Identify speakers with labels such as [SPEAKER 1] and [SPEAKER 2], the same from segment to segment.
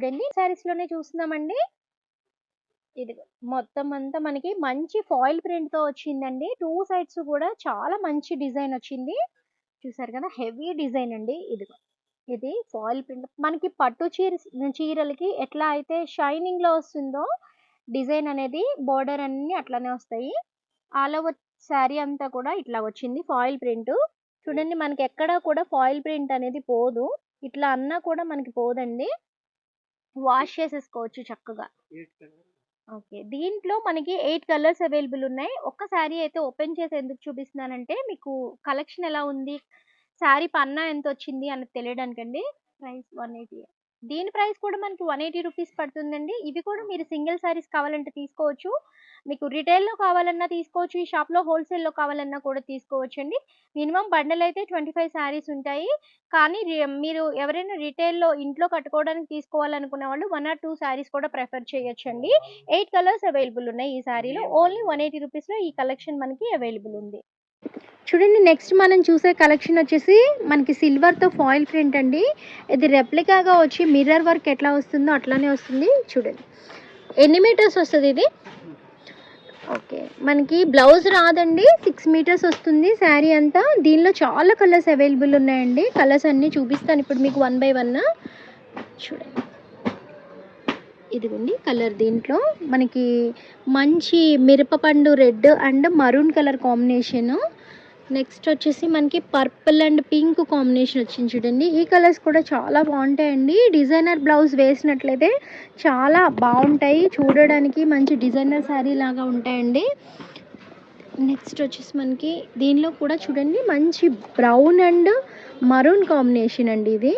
[SPEAKER 1] చూడండి. శారీస్లోనే చూస్తున్నామండి. ఇది మొత్తం అంతా మనకి మంచి ఫాయిల్ ప్రింట్తో వచ్చిందండి. టూ సైడ్స్ కూడా చాలా మంచి డిజైన్ వచ్చింది. చూసారు కదా హెవీ డిజైన్ అండి. ఇది ఇది ఫాయిల్ ప్రింట్ మనకి పట్టు చీర చీరలకి ఎట్లా అయితే షైనింగ్లో వస్తుందో డిజైన్ అనేది బోర్డర్ అన్ని అట్లానే వస్తాయి. ఆల్ ఓవర్ శారీ అంతా కూడా ఇట్లా వచ్చింది ఫాయిల్ ప్రింట్ చూడండి మనకి ఎక్కడా కూడా ఫాయిల్ ప్రింట్ అనేది పోదు. ఇట్లా అన్నా కూడా మనకి పోదండి. వాష్ చేసేసుకోవచ్చు చక్కగా. ఓకే. దీంట్లో మనకి ఎయిట్ కలర్స్ అవైలబుల్ ఉన్నాయి. ఒక్క శారీ అయితే ఓపెన్ చేసి ఎందుకు చూపిస్తున్నానంటే మీకు కలెక్షన్ ఎలా ఉంది శారీ పన్నా ఎంత వచ్చింది అన్నది తెలియడానికండి. Price one eighty. దీని ప్రైస్ కూడా మనకి వన్ ఎయిటీ రూపీస్ పడుతుందండి. ఇవి కూడా మీరు సింగిల్ శారీస్ కావాలంటే తీసుకోవచ్చు. మీకు రిటైల్లో కావాలన్నా తీసుకోవచ్చు. ఈ షాప్లో హోల్సేల్లో కావాలన్నా కూడా తీసుకోవచ్చు అండి మినిమం బండల్ అయితే ట్వంటీ ఫైవ్ శారీస్ ఉంటాయి. కానీ మీరు ఎవరైనా రిటైల్లో ఇంట్లో కట్టుకోవడానికి తీసుకోవాలనుకునే వాళ్ళు వన్ ఆర్ టూ శారీస్ కూడా ప్రిఫర్ చేయొచ్చు అండి ఎయిట్ కలర్స్ అవైలబుల్ ఉన్నాయి ఈ శారీలో ఓన్లీ వన్ ఎయిటీ రూపీస్లో ఈ కలెక్షన్ మనకి అవైలబుల్ ఉంది. చూడండి నెక్స్ట్ మనం చూసే కలెక్షన్ వచ్చేసి మనకి సిల్వర్తో ఫాయిల్ ప్రింట్ అండి. ఇది రెప్లికాగా వచ్చి మిర్రర్ వర్క్ ఎట్లా వస్తుందో అట్లానే వస్తుంది. చూడండి. ఎన్ని మీటర్స్ వస్తుంది ఇది? ఓకే. మనకి బ్లౌజ్ రాదండి. సిక్స్ మీటర్స్ వస్తుంది శారీ అంతా. దీనిలో చాలా కలర్స్ అవైలబుల్ ఉన్నాయండి. కలర్స్ అన్నీ చూపిస్తాను ఇప్పుడు మీకు వన్ బై వన్ చూడండి. ఇదిగోండి కలర్ దీంట్లో మనకి మంచి మిరపపండు red and maroon colour combination. Next వచ్చేసి మనకి పర్పుల్ అండ్ పింక్ కాంబినేషన్ వచ్చింది చూడండి. ఈ కలర్స్ కూడా చాలా బాగుంటాయండి. డిజైనర్ బ్లౌజ్ వేసినట్లయితే చాలా బాగుంటాయి. చూడడానికి మంచి డిజైనర్ శారీ లాగా ఉంటాయండి. నెక్స్ట్ వచ్చేసి మనకి దీనిలో కూడా చూడండి మంచి బ్రౌన్ అండ్ మరూన్ కాంబినేషన్ అండి ఇది.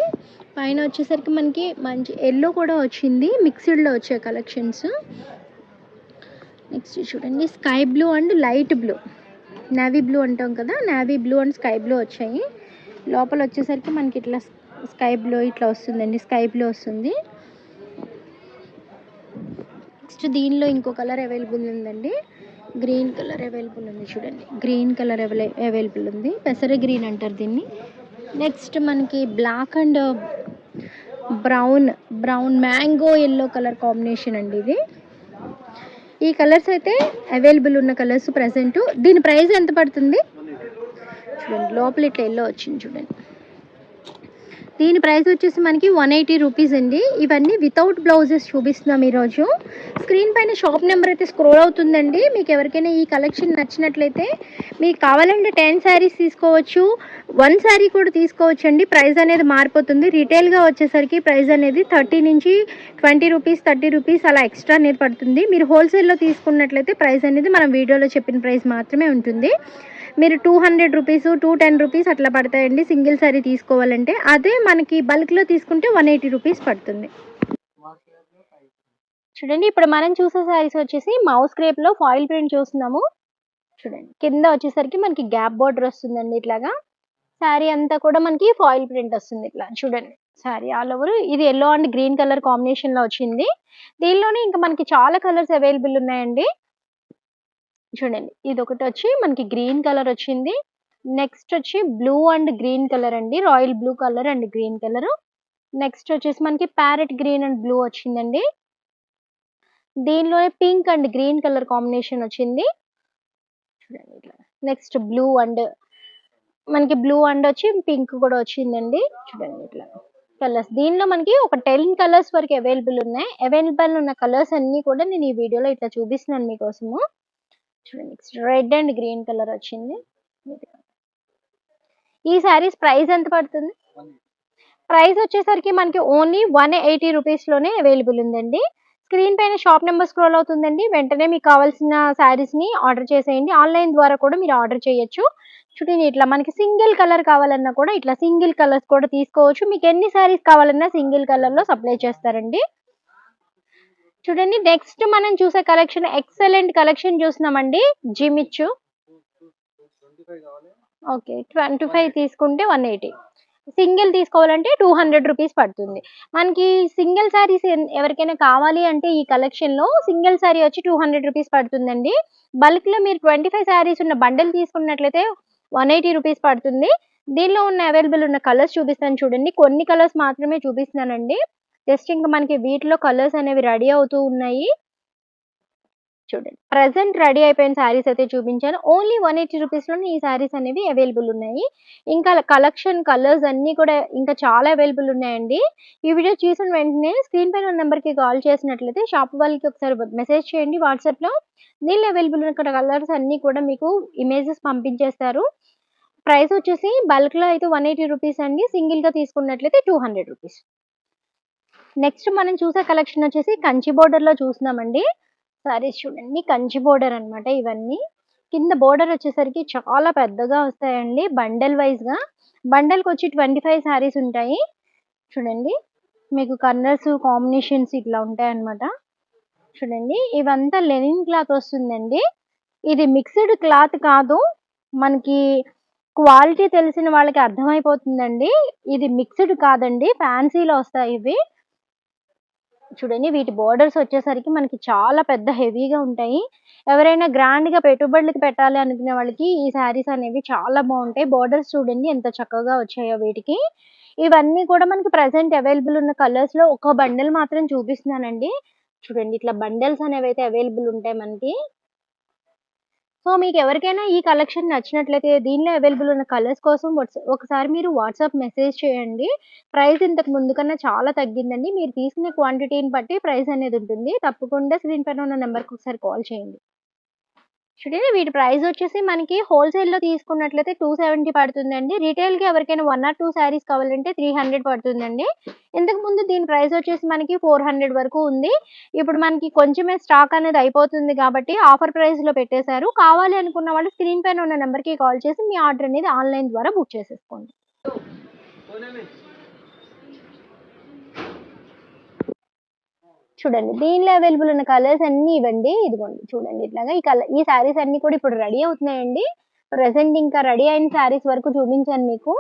[SPEAKER 1] పైన వచ్చేసరికి మనకి మంచి ఎల్లో కూడా వచ్చింది. మిక్స్డ్లో వచ్చే కలెక్షన్స్ నెక్స్ట్ చూడండి. Sky blue and light blue navy blue అంటాం కదా navy blue and sky blue వచ్చాయి. లోపల వచ్చేసరికి మనకి ఇట్లా స్కై బ్లూ ఇట్లా వస్తుందండి. స్కై బ్లూ వస్తుంది. నెక్స్ట్ దీనిలో ఇంకో కలర్ అవైలబుల్ ఉందండి. గ్రీన్ కలర్ అవైలబుల్ ఉంది చూడండి. గ్రీన్ కలర్ అవైల అవైలబుల్ ఉంది. పెసర గ్రీన్ అంటారు దీన్ని. నెక్స్ట్ మనకి black and brown brown mango yellow colour combination అండి ఇది. ఈ కలర్స్ అయితే అవైలబుల్ ఉన్న కలర్స్ ప్రజెంట్ దీని ప్రైస్ ఎంత పడుతుంది? చూడండి లోపల ఇట్లా ఎల్లో వచ్చింది చూడండి. దీని ప్రైస్ వచ్చేసి మనకి వన్ ఎయిటీ రూపీస్ అండి. ఇవన్నీ వితౌట్ బ్లౌజెస్ చూపిస్తున్నాం ఈరోజు. స్క్రీన్ పైన షాప్ నెంబర్ అయితే స్క్రోల్ అవుతుందండి. మీకు ఎవరికైనా ఈ కలెక్షన్ నచ్చినట్లయితే మీకు కావాలంటే టెన్ శారీస్ తీసుకోవచ్చు. వన్ శారీ కూడా తీసుకోవచ్చు అండి. ప్రైస్ అనేది మారిపోతుంది. రీటైల్గా వచ్చేసరికి ప్రైస్ అనేది థర్టీ నుంచి ట్వంటీ రూపీస్ థర్టీ రూపీస్ అలా ఎక్స్ట్రా అనేది పడుతుంది. మీరు హోల్సేల్లో తీసుకున్నట్లయితే ప్రైస్ అనేది మనం వీడియోలో చెప్పిన ప్రైస్ మాత్రమే ఉంటుంది. మీరు two hundred rupees two ten rupees అట్లా పడతాయండి. సింగిల్ సారీ తీసుకోవాలంటే. అదే మనకి బల్క్లో తీసుకుంటే వన్ ఎయిటీ రూపీస్ పడుతుంది. చూడండి ఇప్పుడు మనం చూసే శారీస్ వచ్చేసి మౌస్ క్రేప్లో ఫాయిల్ ప్రింట్ చూస్తున్నాము. చూడండి. కింద వచ్చేసరికి మనకి గ్యాప్ బార్డర్ వస్తుందండి ఇట్లాగా. శారీ అంతా కూడా మనకి ఫాయిల్ ప్రింట్ వస్తుంది ఇట్లా. చూడండి శారీ ఆల్ ఓవర్. ఇది ఎల్లో అండ్ గ్రీన్ కలర్ కాంబినేషన్లో వచ్చింది. దీనిలోనే ఇంకా మనకి చాలా కలర్స్ అవైలబుల్ ఉన్నాయండి. చూడండి ఇది ఒకటి వచ్చి మనకి గ్రీన్ కలర్ వచ్చింది. నెక్స్ట్ వచ్చి బ్లూ అండ్ గ్రీన్ కలర్ అండి. Royal blue colour and green colour. Next వచ్చేసి మనకి ప్యారెట్ గ్రీన్ అండ్ బ్లూ వచ్చిందండి. దీనిలోనే pink and green colour combination వచ్చింది. చూడండి ఇట్లా. నెక్స్ట్ బ్లూ అండ్ మనకి బ్లూ అండ్ వచ్చి పింక్ కూడా వచ్చిందండి. చూడండి ఇట్లా. కలర్స్. దీనిలో మనకి ఒక టెన్ కలర్స్ వరకు అవైలబుల్ ఉన్నాయి. అవైలబుల్ ఉన్న కలర్స్ అన్ని కూడా నేను ఈ వీడియోలో ఇట్లా చూపిస్తున్నాను మీకోసము. చూడండి next red and green colour వచ్చింది. ఈ శారీస్ ప్రైస్ ఎంత పడుతుంది? ప్రైస్ వచ్చేసరికి మనకి ఓన్లీ వన్ ఎయిటీ రూపీస్లోనే అవైలబుల్ ఉందండి. స్క్రీన్ పైన షాప్ నెంబర్ స్క్రోల్ అవుతుందండి. వెంటనే మీకు కావాల్సిన శారీస్ని ఆర్డర్ చేసేయండి. ఆన్లైన్ ద్వారా కూడా మీరు ఆర్డర్ చేయొచ్చు. చూడండి ఇట్లా మనకి సింగిల్ కలర్ కావాలన్నా కూడా ఇట్లా సింగిల్ కలర్స్ కూడా తీసుకోవచ్చు. మీకు ఎన్ని శారీస్ కావాలన్నా సింగిల్ కలర్లో సప్లై చేస్తారండి. చూడండి నెక్స్ట్ మనం చూసే కలెక్షన్ ఎక్సలెంట్ కలెక్షన్ చూస్తున్నామండి. జిమిచ్చు ఓకే ట్వంటీ ఫైవ్ తీసుకుంటే వన్ ఎయిటీ సింగిల్ తీసుకోవాలంటే టూ హండ్రెడ్ రూపీస్ పడుతుంది. మనకి సింగిల్ శారీస్ ఎవరికైనా కావాలి అంటే ఈ కలెక్షన్లో సింగిల్ శారీ వచ్చి టూ హండ్రెడ్ రూపీస్ పడుతుందండి. బల్క్లో మీరు ట్వంటీ ఫైవ్ శారీస్ ఉన్న బండల్ తీసుకున్నట్లయితే వన్ ఎయిటీ రూపీస్ పడుతుంది. దీనిలో ఉన్న అవైలబుల్ ఉన్న కలర్స్ చూపిస్తాను చూడండి. కొన్ని కలర్స్ మాత్రమే చూపిస్తున్నానండి. జస్ట్ ఇంకా మనకి వీటిలో కలర్స్ అనేవి రెడీ అవుతూ ఉన్నాయి. చూడండి. ప్రజెంట్ రెడీ అయిపోయిన శారీస్ అయితే చూపించాను. ఓన్లీ 180 రూపీస్‌లోనే ఈ శారీస్ అనేవి అవైలబుల్ ఉన్నాయి. ఇంకా కలెక్షన్, కలర్స్ అన్నీ కూడా ఇంకా చాలా అవైలబుల్ ఉన్నాయండి. ఈ వీడియో చూసిన వెంటనే స్క్రీన్ పైన ఉన్న నెంబర్కి కాల్ చేసినట్లయితే షాప్ వాళ్ళకి ఒకసారి మెసేజ్ చేయండి వాట్సాప్‌లో. దీనిలో అవైలబుల్ ఉన్న కలర్స్ అన్నీ కూడా మీకు ఇమేజెస్ పంపించేస్తారు. ప్రైస్ వచ్చేసి బల్క్‌లో అయితే 180 రూపీస్ అండి. సింగిల్‌గా తీసుకున్నట్లయితే 200 రూపీస్. నెక్స్ట్ మనం చూసే కలెక్షన్ వచ్చేసి కంచి బోర్డర్‌లో చూస్తున్నామండి. శారీస్ చూడండి. కంచి బోర్డర్ అన్నమాట ఇవన్నీ. కింద బోర్డర్ వచ్చేసరికి చాలా పెద్దగా వస్తాయండి. బండెల్ వైస్‌గా. బండెల్‌కొచ్చి 25 శారీస్ ఉంటాయి. చూడండి. మీకు కలర్స్ కాంబినేషన్స్ ఇట్లా ఉంటాయన్నమాట. చూడండి. ఇవంతా లెనిన్ క్లాత్ వస్తుందండి. ఇది మిక్స్డ్ క్లాత్ కాదు. మనకి క్వాలిటీ తెలిసిన వాళ్ళకి అర్థమైపోతుందండి. ఇది మిక్స్డ్ కాదండి. ఫ్యాన్సీలో వస్తాయి ఇవి. చూడండి. వీటి బోర్డర్స్ వచ్చేసరికి మనకి చాలా పెద్ద హెవీగా ఉంటాయి. ఎవరైనా గ్రాండ్‌గా పెట్టుబడులకు పెట్టాలి అనుకునే వాళ్ళకి ఈ శారీస్ అనేవి చాలా బాగుంటాయి బోర్డర్స్ చూడండి ఎంత చక్కగా వచ్చాయో వీటికి. ఇవన్నీ కూడా మనకి ప్రజెంట్ అవైలబుల్ ఉన్న కలర్స్‌లో ఒక బండిల్ మాత్రం చూపిస్తున్నానండి. చూడండి. ఇట్లా బండిల్స్ అయితే అవైలబుల్ ఉంటాయి మనకి. సో, మీకు ఎవరికైనా ఈ కలెక్షన్ నచ్చినట్లయితే దీనిలో అవైలబుల్ ఉన్న కలర్స్ కోసం ఒకసారి మీరు వాట్సాప్ మెసేజ్ చేయండి. ప్రైస్ ఇంతకు ముందు కన్నా చాలా తగ్గిందండి. మీరు తీసుకునే క్వాంటిటీని బట్టి ప్రైస్ అనేది ఉంటుంది. తప్పకుండా స్క్రీన్ పైన ఉన్న నెంబర్కి ఒకసారి కాల్ చేయండి. చూడండి. వీటి ప్రైస్ వచ్చేసి మనకి హోల్‌సేల్‌లో తీసుకున్నట్లయితే 270 పడుతుందండి. రిటైల్‌గా ఎవరికైనా వన్ ఆర్ టూ శారీస్ కావాలంటే 300 పడుతుందండి. ఇంతకు ముందు దీని ప్రైస్ వచ్చేసి మనకి 400 వరకు ఉంది. ఇప్పుడు మనకి కొంచెమే స్టాక్ అనేది అయిపోతుంది కాబట్టి ఆఫర్ ప్రైస్‌లో పెట్టేశారు. కావాలి అనుకున్న వాళ్ళు స్క్రీన్ పైన ఉన్న నెంబర్కి కాల్ చేసి మీ ఆర్డర్ అనేది ఆన్‌లైన్ ద్వారా బుక్ చేసేసుకోండి. చూడండి. దీనిలో అవైలబుల్ ఉన్న కలర్స్ అన్నీ ఇవ్వండి ఇదిగోండి చూడండి ఇట్లాగా ఈ కలర్ ఈ శారీస్ అన్నీ కూడా ఇప్పుడు రెడీ అవుతున్నాయండి. ప్రజెంట్ ఇంకా రెడీ అయిన శారీస్ వరకు చూపించాను మీకు.